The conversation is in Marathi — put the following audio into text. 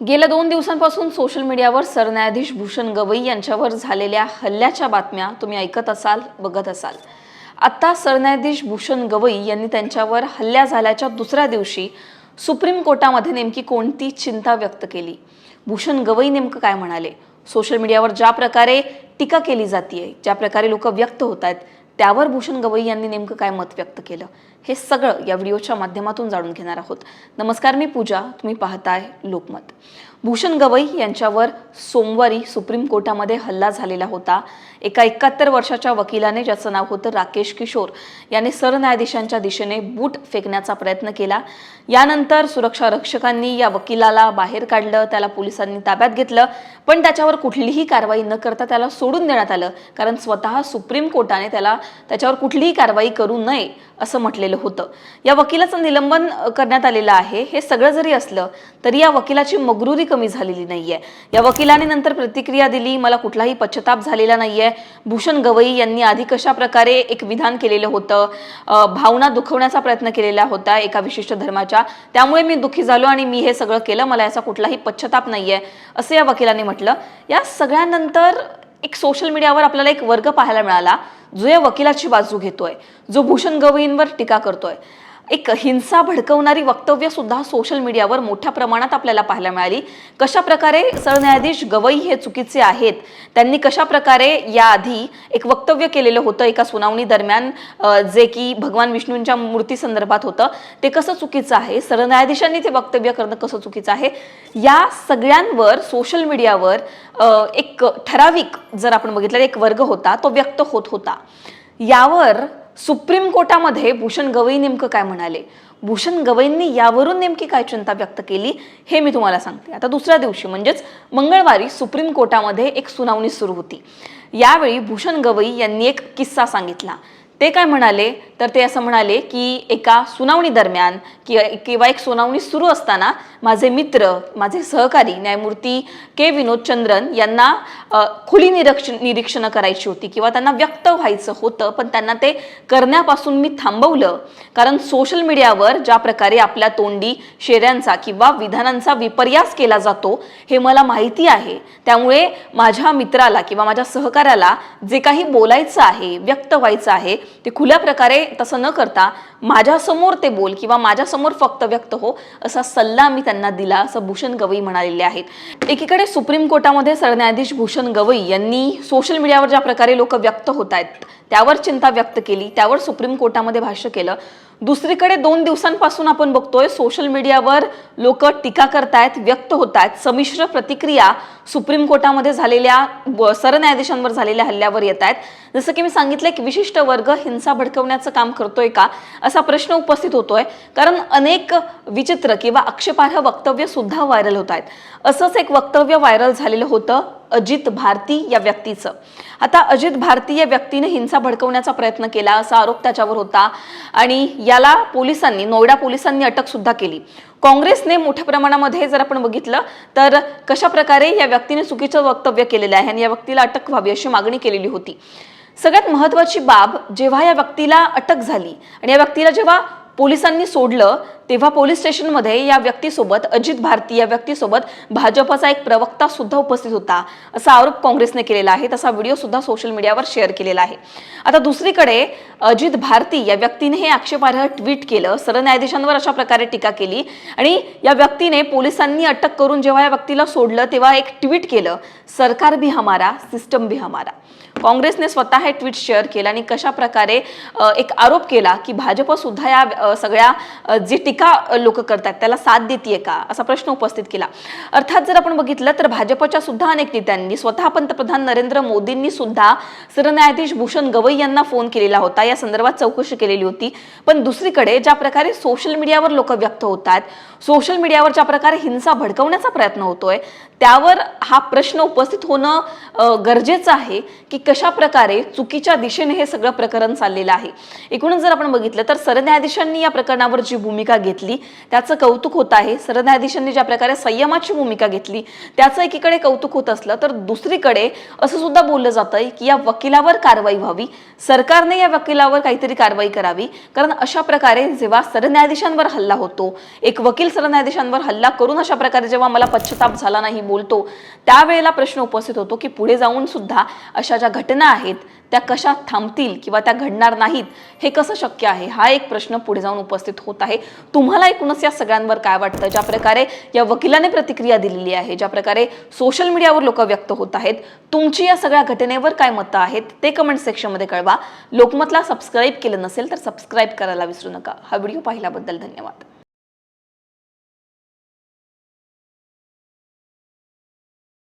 गेल्या दोन दिवसांपासून सोशल मीडियावर सरन्यायाधीश भूषण गवई यांच्यावर झालेल्या हल्ल्याच्या बातम्या तुम्ही ऐकत असाल बघत असाल. आत्ता सरन्यायाधीश भूषण गवई यांनी त्यांच्यावर हल्ल्या झाल्याच्या दुसऱ्या दिवशी सुप्रीम कोर्टामध्ये नेमकी कोणती चिंता व्यक्त केली? भूषण गवई नेमकं काय म्हणाले? सोशल मीडियावर ज्या प्रकारे टीका केली जाते ज्या प्रकारे लोक व्यक्त होत आहेत त्यावर भूषण गवई यांनी नेमकं काय मत व्यक्त केलं? हे सगळं या व्हिडिओच्या माध्यमातून जाणून घेणार आहोत. नमस्कार मी पूजा. तुम्ही पाहताय लोकमत. भूषण गवई यांच्यावर सोमवारी सुप्रीम कोर्टामध्ये हल्ला झालेला होता. एका एकाहत्तर वर्षाच्या वकिलाने ज्याचं नाव होतं राकेश किशोर याने सरन्यायाधीशांच्या दिशेने बूट फेकण्याचा प्रयत्न केला. यानंतर सुरक्षा रक्षकांनी या वकिलाला बाहेर काढलं त्याला पोलिसांनी ताब्यात घेतलं पण त्याच्यावर कुठलीही कारवाई न करता त्याला सोडून देण्यात आलं कारण स्वतः सुप्रीम कोर्टाने त्याला त्याच्यावर कुठलीही कारवाई करू नये असं म्हटलेलं होतं. या वकिलाचं निलंबन करण्यात आलेलं आहे. हे सगळं जरी असलं तरी या वकिलाची मगरुरी कमी झालेली नाहीये. या वकिलाने नंतर प्रतिक्रिया दिली मला कुठलाही पश्चाताप झालेला नाहीये. भूषण गवई यांनी आधी कशा प्रकारे एक विधान केलेलं होतं? भावना दुखवण्याचा प्रयत्न केलेला होता एका विशिष्ट धर्माच्या. त्यामुळे मी दुःखी झालो आणि मी हे सगळं केलं. मला याचा कुठलाही पश्चाताप नाहीये. असं या वकिलाने म्हटलं. या सगळ्यानंतर एक सोशल मीडियावर आपल्याला एक वर्ग पाहायला मिळाला जो या वकिलाची बाजू घेतोय जो भूषण गवईंवर टीका करतोय. एक हिंसा भडकवणारी वक्तव्य सुद्धा सोशल मीडियावर मोठ्या प्रमाणात आपल्याला पाहायला मिळाली. कशा प्रकारे सरन्यायाधीश गवई हे चुकीचे आहेत? त्यांनी कशा प्रकारे याआधी एक वक्तव्य केलेलं होतं एका सुनावणी दरम्यान जे की भगवान विष्णूंच्या मूर्ती संदर्भात होतं ते कसं चुकीचं आहे? सरन्यायाधीशांनी ते वक्तव्य करणं कसं चुकीचं आहे? या सगळ्यांवर सोशल मीडियावर एक ठराविक जर आपण बघितलं तर एक वर्ग होता तो व्यक्त होत होता. यावर सुप्रीम कोर्टामध्ये भूषण गवई नेमकं काय म्हणाले? भूषण गवईंनी यावरून नेमकी काय चिंता व्यक्त केली हे मी तुम्हाला सांगते. आता दुसऱ्या दिवशी म्हणजेच मंगळवारी सुप्रीम कोर्टामध्ये एक सुनावणी सुरू होती. यावेळी भूषण गवई यांनी एक किस्सा सांगितला. ते काय म्हणाले? तर ते असं म्हणाले की एका सुनावणी दरम्यान कि- किंवा एक सुनावणी सुरू असताना माझे मित्र माझे सहकारी न्यायमूर्ती के विनोद चंद्रन यांना खुली निरीक्षण निरीक्षणं करायची होती किंवा त्यांना व्यक्त व्हायचं होतं पण त्यांना ते करण्यापासून मी थांबवलं. कारण सोशल मीडियावर ज्या प्रकारे आपल्या तोंडी शेऱ्यांचा किंवा विधानांचा विपर्यास केला जातो हे मला माहिती आहे. त्यामुळे माझ्या मित्राला किंवा माझ्या सहकार्याला जे काही बोलायचं आहे व्यक्त व्हायचं आहे ते खुल्या प्रकारे तसं न करता माझ्यासमोर ते बोल किंवा माझ्यासमोर फक्त व्यक्त हो असा सल्ला मी त्यांना दिला असं भूषण गवई म्हणालेले आहेत. एकीकडे सुप्रीम कोर्टामध्ये सरन्यायाधीश भूषण गवई यांनी सोशल मीडियावर ज्या प्रकारे लोक व्यक्त होत आहेत त्यावर चिंता व्यक्त केली त्यावर सुप्रीम कोर्टामध्ये भाष्य केलं. दुसरीकडे दोन दिवसांपासून आपण बघतोय सोशल मीडियावर लोक टीका करतायत व्यक्त होत आहेत संमिश्र प्रतिक्रिया सुप्रीम कोर्टामध्ये झालेल्या सरन्यायाधीशांवर झालेल्या हल्ल्यावर येत आहेत जसं की मी सांगितलं एक विशिष्ट वर्ग हिंसा भडकवण्याचं काम करतोय का असा प्रश्न उपस्थित होतोय. कारण अनेक विचित्र किंवा आक्षेपार्ह वक्तव्य सुद्धा व्हायरल होत आहेत असंच एक वक्तव्य व्हायरल झालेलं होतं अजित भारती या व्यक्तीचं. आता अजित भारती या व्यक्तीने हिंसा भडकवण्याचा प्रयत्न केला असा आरोप त्याच्यावर होता आणि याला पोलिसांनी नोएडा पोलिसांनी अटक सुद्धा केली. काँग्रेसने मोठ्या प्रमाणामध्ये जर आपण बघितलं तर कशा प्रकारे या व्यक्तीने चुकीचं वक्तव्य केलेलं आहे आणि या व्यक्तीला अटक व्हावी अशी मागणी केलेली होती. सगळ्यात महत्वाची बाब जेव्हा या व्यक्तीला अटक झाली आणि या व्यक्तीला जेव्हा पोलिसांनी सोडलं तेव्हा पोलीस स्टेशनमध्ये या व्यक्तीसोबत अजित भारती या व्यक्तीसोबत भाजपचा एक प्रवक्ता सुद्धा उपस्थित होता. असा आरोप काँग्रेसने केलेला आहे. तसा व्हिडिओ सुद्धा सोशल मीडियावर शेअर केलेला आहे. आता दुसरीकडे अजित भारती या व्यक्तीने हे आक्षेपार्ह ट्विट केलं. सरन्यायाधीशांवर अशा प्रकारे टीका केली आणि या व्यक्तीने पोलिसांनी अटक करून जेव्हा या व्यक्तीला सोडलं तेव्हा एक ट्विट केलं सरकार भी हमारा सिस्टम भी हमारा. काँग्रेसने स्वतः हे ट्विट शेअर केलं आणि कशा प्रकारे एक आरोप केला की भाजप सुद्धा या सगळ्या जी टीका लोक करतात. त्याला साथ देते का? असा प्रश्न उपस्थित केला. अर्थात जर आपण बघितलं तर भाजपच्या सुद्धा अनेक नेत्यांनी स्वतः पंतप्रधान नरेंद्र मोदींनी सुद्धा सरन्यायाधीश भूषण गवई यांना फोन केलेला होता. या संदर्भात चौकशी केलेली होती. पण दुसरीकडे ज्या प्रकारे सोशल मीडियावर लोक व्यक्त होतात सोशल मीडियावर ज्या प्रकारे हिंसा भडकवण्याचा प्रयत्न होतोय त्यावर हा प्रश्न उपस्थित होणं गरजेचं आहे की कशा प्रकारे चुकीच्या दिशेने हे सगळं प्रकरण चाललेलं आहे. एकूणच जर आपण बघितलं तर सरन्यायाधीशांनी या प्रकरणावर जी भूमिका घेतली. त्याचं कौतुक होत आहे. सरन्यायाधीशांनी ज्या प्रकारे संयमाची भूमिका घेतली त्याचं एकीकडे कौतुक होत असलं तर दुसरीकडे असं सुद्धा बोललं जातंय की या वकिलावर कारवाई व्हावी. सरकारने या वकिलावर काहीतरी कारवाई करावी. कारण अशा प्रकारे जेव्हा सरन्यायाधीशांवर हल्ला होतो एक वकील सरन्यायाधीशांवर हल्ला करून अशा प्रकारे जेव्हा मला पश्चाताप झाला नाही बोलतो त्यावेळेला प्रश्न उपस्थित होतो की पुढे जाऊन सुद्धा अशा ज्या घटना आहेत त्या कशा थांबतील किंवा त्या घडणार नाहीत हे कसं शक्य आहे? हा एक प्रश्न पुढे जाऊन उपस्थित होत आहे. तुम्हाला एकूणच या सगळ्यांवर काय वाटतं? ज्या प्रकारे या वकिलाने प्रतिक्रिया दिलेली आहे ज्या प्रकारे सोशल मीडियावर लोक व्यक्त होत आहेत तुमची या सगळ्या घटनेवर काय मतं आहेत ते कमेंट सेक्शनमध्ये कळवा. लोकमतला सबस्क्राईब केलं नसेल तर सबस्क्राईब करायला विसरू नका. हा व्हिडिओ पाहिल्याबद्दल धन्यवाद.